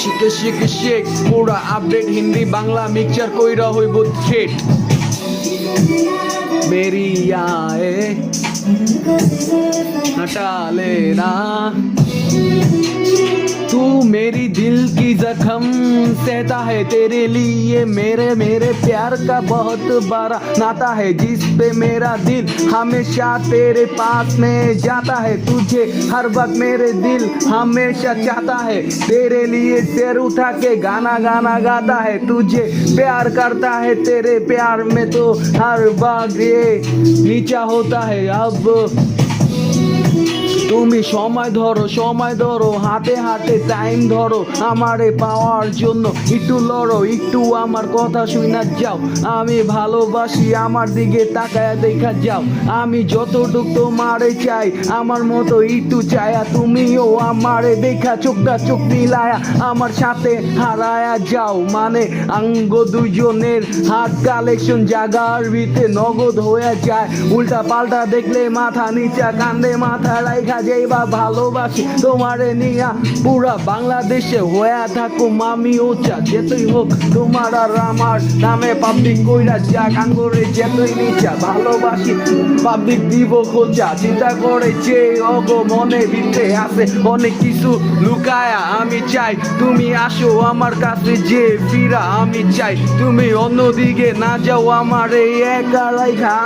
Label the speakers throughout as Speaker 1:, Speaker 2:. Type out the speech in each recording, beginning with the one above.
Speaker 1: শিখে শিখে শেখ, পুরা আপডেট হিন্দি, বাংলা মিক্সচার কইরা হইব খেট মেরি আয়ে হটালে না তু মেরি দিল जख्म सहता है तेरे लिए मेरे मेरे प्यार का बहुत बड़ा नाता है, जिस पे मेरा दिल हमेशा तेरे पास में जाता है। तुझे हर वक्त मेरे दिल हमेशा चाहता है। तेरे लिए सिर उठा के गाना गाना गाता है। तुझे प्यार करता है, तेरे प्यार में तो हर वक्त ये नीचा होता है। अब তুমি সময় ধরো সময় ধরো, হাতে হাতে টাইম ধরো, আমারে পাওয়ার জন্য একটু লড়ো, একটু আমার কথা শুনা যাও। আমি ভালোবাসি, আমার দিকে তাকায় দেখা যাও। আমি যতটুক তোমারে চাই, আমার মতো একটু চায়া তুমিও আমারে দেখা, চোখটা চোখ মিলায়া আমার সাথে হারায়া যাও। মানে আঙ্গ দুজনের হাত কালেকশন জাগার ভিতরে নগদ হয়ে যায়। উল্টা পাল্টা দেখলে মাথা নিচা, কান্দে মাথা রাইখা যেইবা ভালোবাসি, তোমারে নিয়া পুরা বাংলাদেশে হয়ে থাকো মামি ওচা যেতই হোক, তোমার আর আমার নামে পাবলিক কইরা যাক আঙ্গরে যেতই নিচা। ভালোবাসি পাবলিক দিব খোঁজা চিন্তা করে যে অগ মনে ভিতরে আছে, অনেক কিছু লুকায়া আমি চাই। তুমি আসো আমার কাছে যে ফিরা আমি চাই। তুমি অন্যদিকে না যাও, আমার এই একা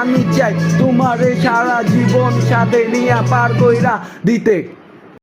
Speaker 1: আমি চাই। তোমারে সারা জীবন সাথে নিয়া পার কইরা detect